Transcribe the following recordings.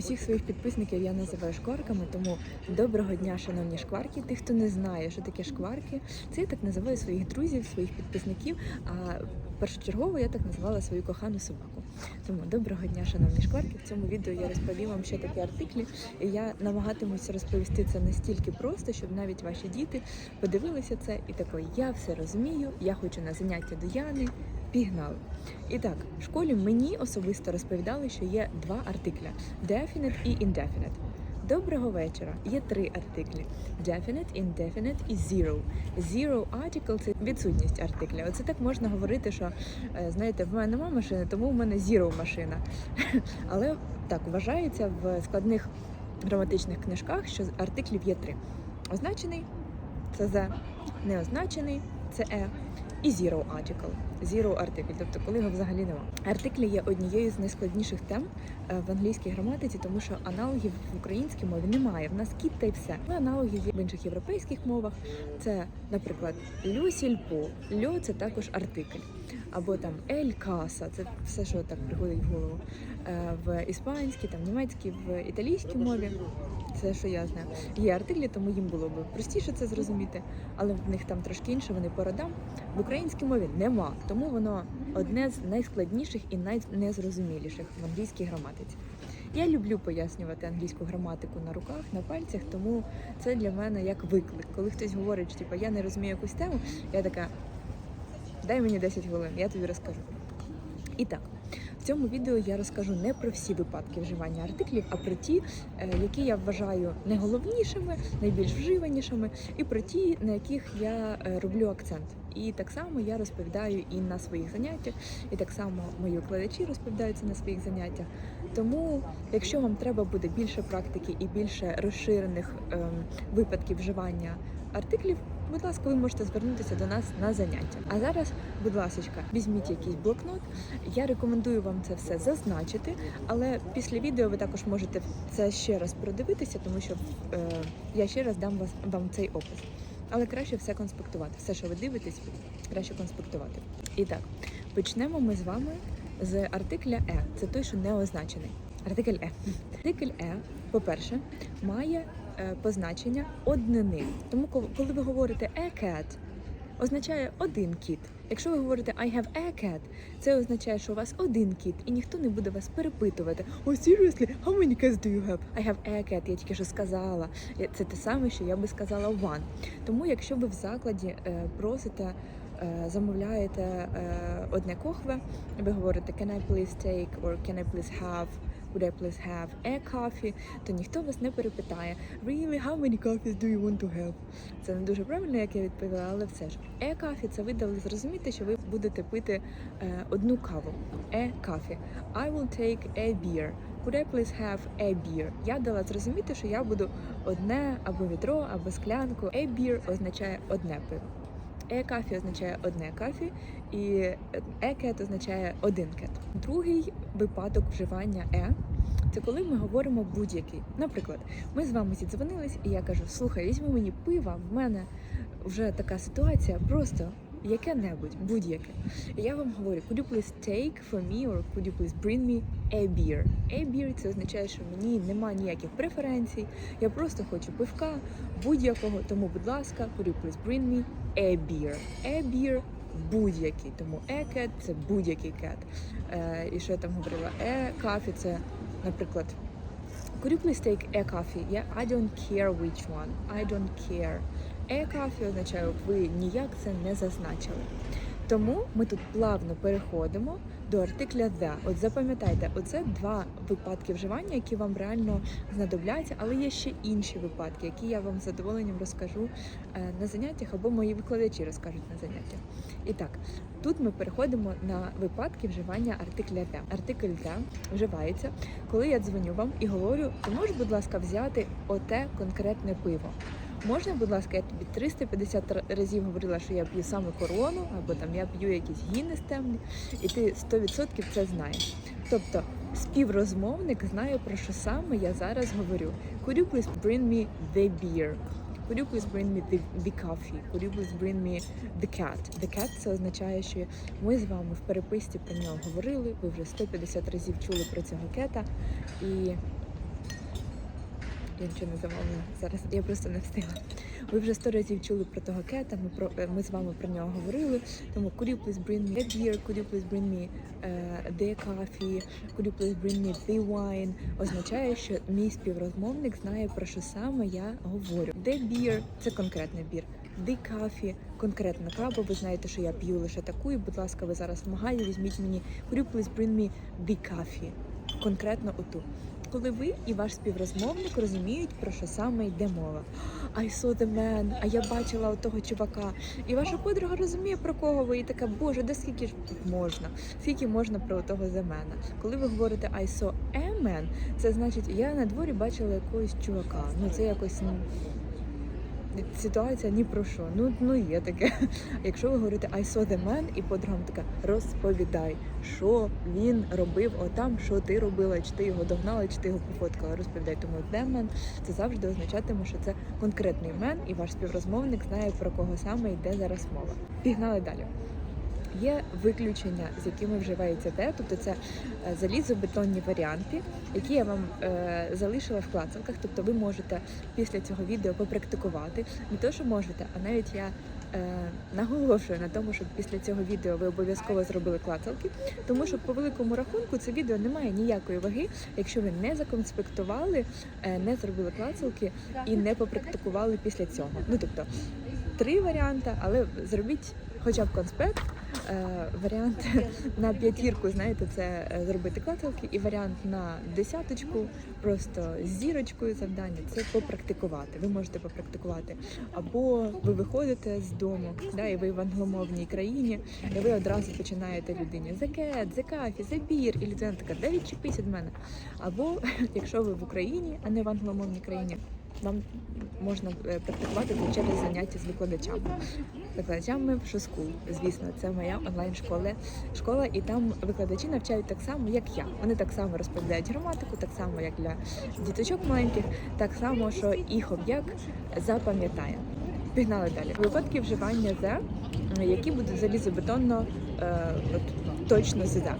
Усіх своїх підписників я називаю шкварками, тому доброго дня, шановні шкварки. Тих, хто не знає, що таке шкварки, це я так називаю своїх друзів, своїх підписників. А першочергово я так називала свою кохану собаку. Тому доброго дня, шановні шкварки. В цьому відео я розповім вам, що таке артиклі, і я намагатимуся розповісти це настільки просто, щоб навіть ваші діти подивилися це і такої, я все розумію, я хочу на заняття до Яни. Пігнали. І так, в школі мені особисто розповідали, що є два артикля definite і indefinite. Доброго вечора. Є три артиклі: definite, indefinite і zero. Zero article – це відсутність артикля. Оце так можна говорити, що е, знаєте, в мене немає машини, тому в мене zero машина. Але так вважається в складних граматичних книжках, що артиклів є три: означений це the, неозначений це е, і zero article. Zero article, тобто коли його взагалі нема. Артиклі є однією з найскладніших тем е, в англійській граматиці, тому що аналогів в українській мові немає. В нас кіт та й все. Але аналогів є в інших європейських мовах. Це, наприклад, лю сільпо. Льо це також артикль. Або там ель каса, це все, що так приходить в голову. Е, В іспанській, там німецькій, в італійській мові. Це що я знаю. Є артиклі, тому їм було б простіше це зрозуміти, але в них там трошки інше, вони по родам. В українській мові нема, тому воно одне з найскладніших і найнезрозуміліших в англійській граматиці. Я люблю пояснювати англійську граматику на руках, на пальцях, тому це для мене як виклик. Коли хтось говорить, що типу, я не розумію якусь тему, я така дай мені 10 хвилин, я тобі розкажу. І так, в цьому відео я розкажу не про всі випадки вживання артиклів, а про ті, е, які я вважаю найголовнішими, найбільш вживанішими, і про ті, на яких я е, роблю акцент. І так само я розповідаю і на своїх заняттях, і так само мої викладачі розповідаються на своїх заняттях. Тому, якщо вам треба буде більше практики і більше розширених ем, випадків вживання артиклів, будь ласка, ви можете звернутися до нас на заняття. А зараз, будь ласка, візьміть якийсь блокнот. Я рекомендую вам це все зазначити, але після відео ви також можете це ще раз продивитися, тому що е, я ще раз дам вас вам цей опис. Але краще все конспектувати. Все, що ви дивитесь, краще конспектувати. І так, почнемо ми з вами з артикля е. Це той, що не означений. Артикль е. Артикль е, по-перше, має позначення однини. Тому коли- ви говорите a cat, означає один кіт. Якщо ви говорите I have a cat, це означає, що у вас один кіт, і ніхто не буде вас перепитувати. Oh, seriously, how many cats do you have? I have a cat, я тільки що сказала. Це те саме, що я би сказала one. Тому, якщо ви в закладі е, просите, е, замовляєте е, одне кохве, ви говорите can I please take or can I please have Would I please have a coffee? То ніхто вас не перепитає Really, how many coffees do you want to have? Це не дуже правильно, як я відповіла, але все ж. A coffee – це ви дали зрозуміти, що ви будете пити е, одну каву. A coffee. I will take a beer. Would I please have a beer? Я дала зрозуміти, що я буду одне або відро, або склянку. A beer означає одне пиво. Е-кафі означає одне кафі, і е-кет означає один кет. Другий випадок вживання е це коли ми говоримо будь-який. Наприклад, ми з вами зідзвонились, і я кажу: слухай, візьми мені пива, в мене вже така ситуація, просто яке-небудь, будь-яке. І я вам говорю, could you please take for me or could you please bring me a beer? A beer це означає, що мені немає ніяких преференцій, я просто хочу пивка будь-якого, тому, будь ласка, could you please bring me a beer? A beer будь-який, тому a cat – це будь-який кет. Е, і що я там говорила? A coffee – це, наприклад, Could you please take a coffee? Yeah, I don't care which one. I don't care. A coffee означає, ви ніяк це не зазначили. Тому ми тут плавно переходимо до артикля the. От запам'ятайте, оце два випадки вживання, які вам реально знадобляться, але є ще інші випадки, які я вам з задоволенням розкажу е, на заняттях або мої викладачі розкажуть на заняттях. І так, тут ми переходимо на випадки вживання артикля the. Артикль the вживається, коли я дзвоню вам і говорю, ти можеш, будь ласка, взяти оте конкретне пиво. Можна, будь ласка, я тобі 350 разів говорила, що я п'ю саме корону, або там я п'ю якісь гінес темні, і ти 100% це знаєш. Тобто співрозмовник знає про що саме я зараз говорю. Could you please bring me the beer? Could you please bring me the, the coffee? Could you please bring me the cat? The cat це означає, що ми з вами в переписці про нього говорили. Ви вже 150 разів чули про цього кета, і Я нічого не замовила. Зараз я просто не встигла. Ви вже сто разів чули про того кета. Ми про е, ми з вами про нього говорили. Тому could you please bring me a beer, could you please bring me uh, the coffee, could you please bring me the wine означає, що мій співрозмовник знає про що саме я говорю. The beer – це конкретний бір. The coffee – конкретна кава. Ви знаєте, що я п'ю лише таку. І, будь ласка, ви зараз в магазі візьміть мені could you please bring me the coffee конкретно оту. Коли ви і ваш співрозмовник розуміють, про що саме йде мова. I saw the man, а я бачила того чувака. І ваша подруга розуміє, про кого ви, і така, боже, де скільки ж можна? Скільки можна про того за мене. Коли ви говорите I saw a man, це значить, я на дворі бачила якогось чувака. Ну це якось ситуація ні про що. Ну, ну є таке. Якщо ви говорите I saw the man, і подруга така розповідай, що він робив отам, що ти робила, чи ти його догнала, чи ти його пофоткала. Розповідай. Тому the man це завжди означатиме, що це конкретний мен, і ваш співрозмовник знає про кого саме йде зараз мова. Пігнали далі. Є виключення, з якими вживається те, тобто це е, залізобетонні варіанти, які я вам е, залишила в клацалках. Тобто ви можете після цього відео попрактикувати. Не то, що можете, а навіть я е, наголошую на тому, щоб після цього відео ви обов'язково зробили клацалки, тому що по великому рахунку це відео не має ніякої ваги, якщо ви не законспектували, е, не зробили клацалки і не попрактикували після цього. Ну тобто три варіанти, але зробіть хоча б конспект. Е, варіант на п'ятірку, знаєте, це е, зробити клацалки, і варіант на десяточку, просто з зірочкою завдання це попрактикувати. Ви можете попрактикувати. Або ви виходите з дому, да, і ви в англомовній країні, і ви одразу починаєте людині the coffee, the beer, і людина така, де відчепись від мене. Або якщо ви в Україні, а не в англомовній країні. Вам можна е, практикувати через заняття з викладачами. Викладачами в Шоскул, звісно, це моя онлайн школа і там викладачі навчають так само, як я. Вони так само розповідають граматику, так само, як для діточок маленьких, так само, що їх об'єкт запам'ятає. Пігнали далі. Випадки вживання «the», які будуть залізобетонно е, точно з «the».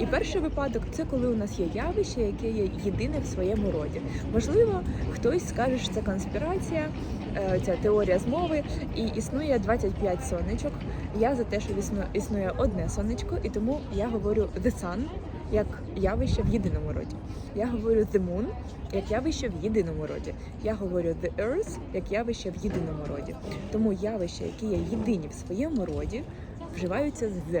І перший випадок це коли у нас є явище, яке є єдине в своєму роді. Можливо, хтось скаже, що це конспірація, е, ця теорія змови, і існує 25 сонечок. Я за те, що існує, одне сонечко, і тому я говорю the sun як явище в єдиному роді. Я говорю the moon як явище в єдиному роді. Я говорю the earth як явище в єдиному роді. Тому явища, які є єдині в своєму роді, вживаються з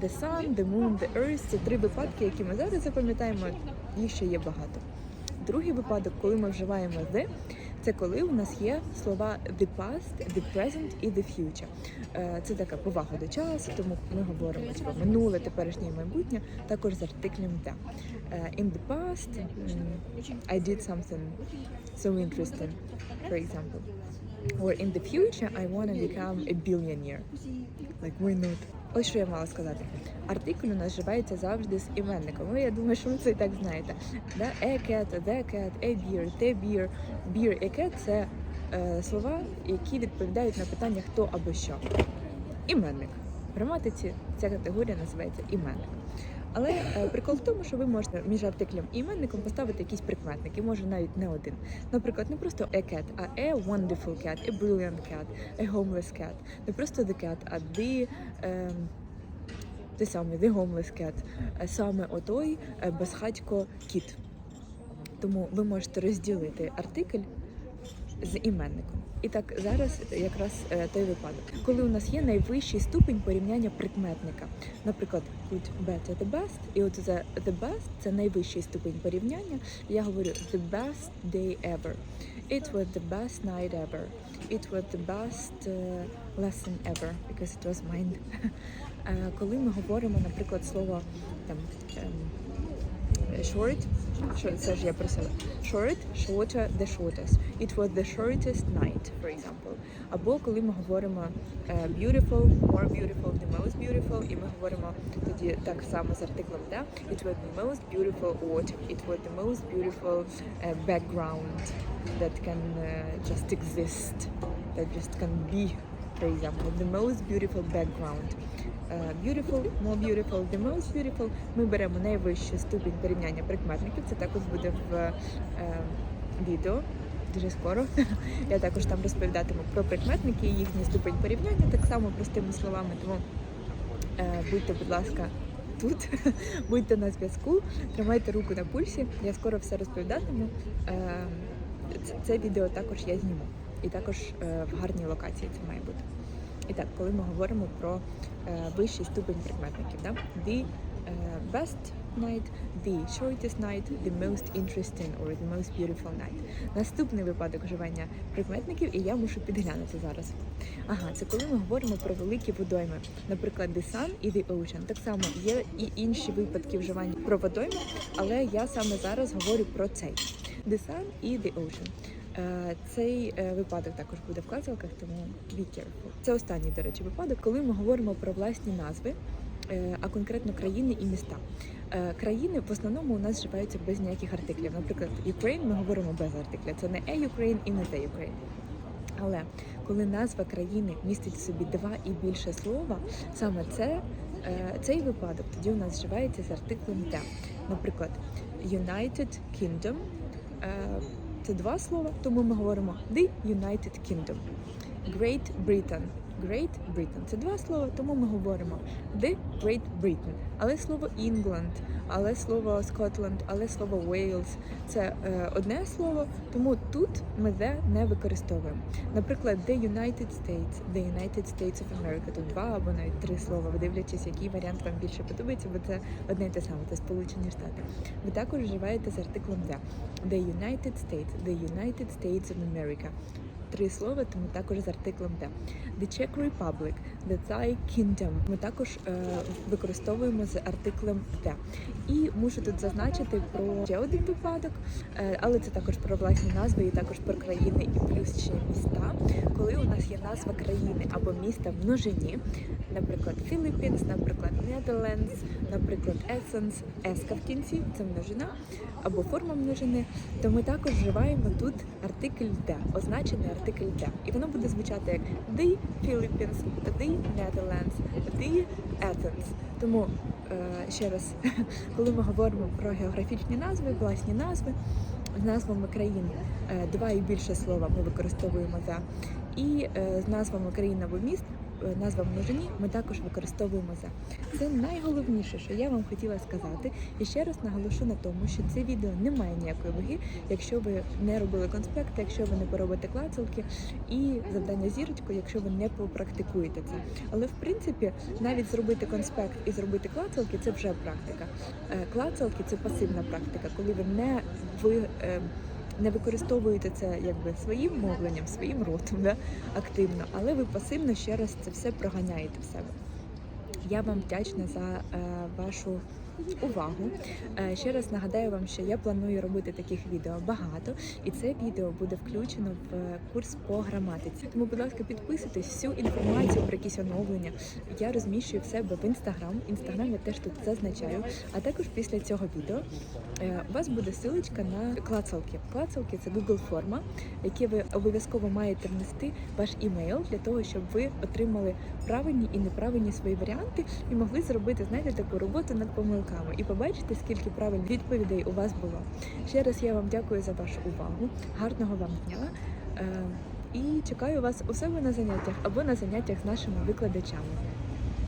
the. Sun, the moon, the earth – це три випадки, які ми зараз запам'ятаємо. Їх ще є багато. Другий випадок, коли ми вживаємо the, це коли у нас є слова the past, the present і the future. Е, Це така повага до часу, тому ми говоримо типу, минуле, теперішнє і майбутнє, також з артиклем the. Е, In the past, I did something so interesting, for example. Or in the future, I want to become a billionaire. Like, why not? Ось що я мала сказати. Артикль у нас живається завжди з іменником. Ну, я думаю, що ви це і так знаєте. Да? A cat, the cat, a beer, the beer, beer, a cat – це е, слова, які відповідають на питання хто або що. Іменник. В граматиці ця категорія називається іменник. Але е, прикол в тому, що ви можете між артиклем і іменником поставити якийсь прикметник, і може навіть не один. Наприклад, не просто a cat, а a wonderful cat, a brilliant cat, a homeless cat. Не просто the cat, а the, е, той самий the homeless cat, е, саме отой е, безхатько кіт. Тому ви можете розділити артикль з іменником. І так зараз якраз е, той випадок, коли у нас є найвищий ступень порівняння прикметника. Наприклад, put better the best, і от за the best це найвищий ступень порівняння. Я говорю the best day ever. It was the best night ever. It was the best uh, lesson ever because it was mine. Е, Коли ми говоримо, наприклад, слово там ем, short, що це ж я просила. Short, shorter, the shortest. It was the shortest night, for example. Або коли ми говоримо е, beautiful, more beautiful, the most beautiful, і ми говоримо тоді так само з артиклем, да? It was the most beautiful autumn. It was the most beautiful е, background that can е, just exist, that just can be, for example, the most beautiful background. Е, Beautiful, more beautiful, the most beautiful. Ми беремо найвищий ступінь порівняння прикметників. Це також буде в е, відео. Дуже скоро я також там розповідатиму про прикметники, і їхній ступень порівняння, так само простими словами. Тому е, будьте, будь ласка, тут, будьте на зв'язку, тримайте руку на пульсі. Я скоро все розповідатиму. Е, це, це відео також я зніму. І також е, в гарній локації це має бути. І так, коли ми говоримо про е, вищий ступень прикметників, да? the е, best night, the shortest night, the most interesting or the most beautiful night. Наступний випадок вживання прикметників, і я мушу підглянути зараз. Ага, це коли ми говоримо про великі водойми, наприклад, the sun і the ocean. Так само є і інші випадки вживання про водойми, але я саме зараз говорю про цей the sun і the ocean. Е, Цей е, випадок також буде в казалках, тому be. Це останній, до речі, випадок, коли ми говоримо про власні назви, е, а конкретно країни і міста. Країни в основному у нас вживаються без ніяких артиклів. Наприклад, Ukraine ми говоримо без артикля. Це не a Ukraine і не the Ukraine. Але коли назва країни містить в собі два і більше слова, саме це, цей випадок тоді у нас вживається з артиклем «the». Наприклад, United Kingdom це два слова, тому ми говоримо The United Kingdom. Great Britain. Great Britain це два слова, тому ми говоримо The Great Britain. Але слово England, але слово Scotland, але слово Wales це е, одне слово, тому тут ми the не використовуємо. Наприклад, The United States, The United States of America. Тут два або навіть три слова, ви дивлячись, який варіант вам більше подобається, бо це одне і те саме, це Сполучені Штати. Ви також вживаєте з артиклом the. The United States, The United States of America. Три слова, тому також з артиклом the. The Czech Republic, The Thai Kingdom. Ми також е, використовуємо з артиклем the. І мушу тут зазначити про ще один випадок, е, але це також про власні назви і також про країни і плюс ще міста. Коли у нас є назва країни або міста в множині, наприклад, Philippines, наприклад, Netherlands, наприклад, Essence, еска в кінці, це множина або форма множини, то ми також вживаємо тут артикль «the», означений артикль «the». І воно буде звучати як the Philippines, the Netherlands, the Athens. Тому е, ще раз, коли ми говоримо про географічні назви, власні назви, з назвами країн е, два і більше слова ми використовуємо за І е, з назвами країн або міст, назва множині, ми також використовуємо за. Це найголовніше, що я вам хотіла сказати. І ще раз наголошу на тому, що це відео не має ніякої ваги, якщо ви не робили конспекти, якщо ви не поробите клацалки, і завдання зірочку, якщо ви не попрактикуєте це. Але в принципі, навіть зробити конспект і зробити клацалки це вже практика. Е, Клацалки це пасивна практика, коли ви не ви. Не використовуєте це якби своїм мовленням, своїм ротом да, активно, але ви пасивно ще раз це все проганяєте в себе. Я вам вдячна за е, вашу увагу. Е, ще раз нагадаю вам, що я планую робити таких відео багато, і це відео буде включено в е, курс по граматиці. Тому, будь ласка, підписуйтесь всю інформацію про якісь оновлення. Я розміщую в себе в інстаграм. Інстаграм я теж тут зазначаю. А також після цього відео е, у вас буде силочка на клацалки. Клацалки це Google форма, які ви обов'язково маєте внести ваш імейл для того, щоб ви отримали правильні і неправильні свої варіанти і могли зробити, знаєте, таку роботу над помилками і побачите, скільки правильних відповідей у вас було. Ще раз я вам дякую за вашу увагу. Гарного вам дня. Е, І чекаю вас у себе на заняттях або на заняттях з нашими викладачами.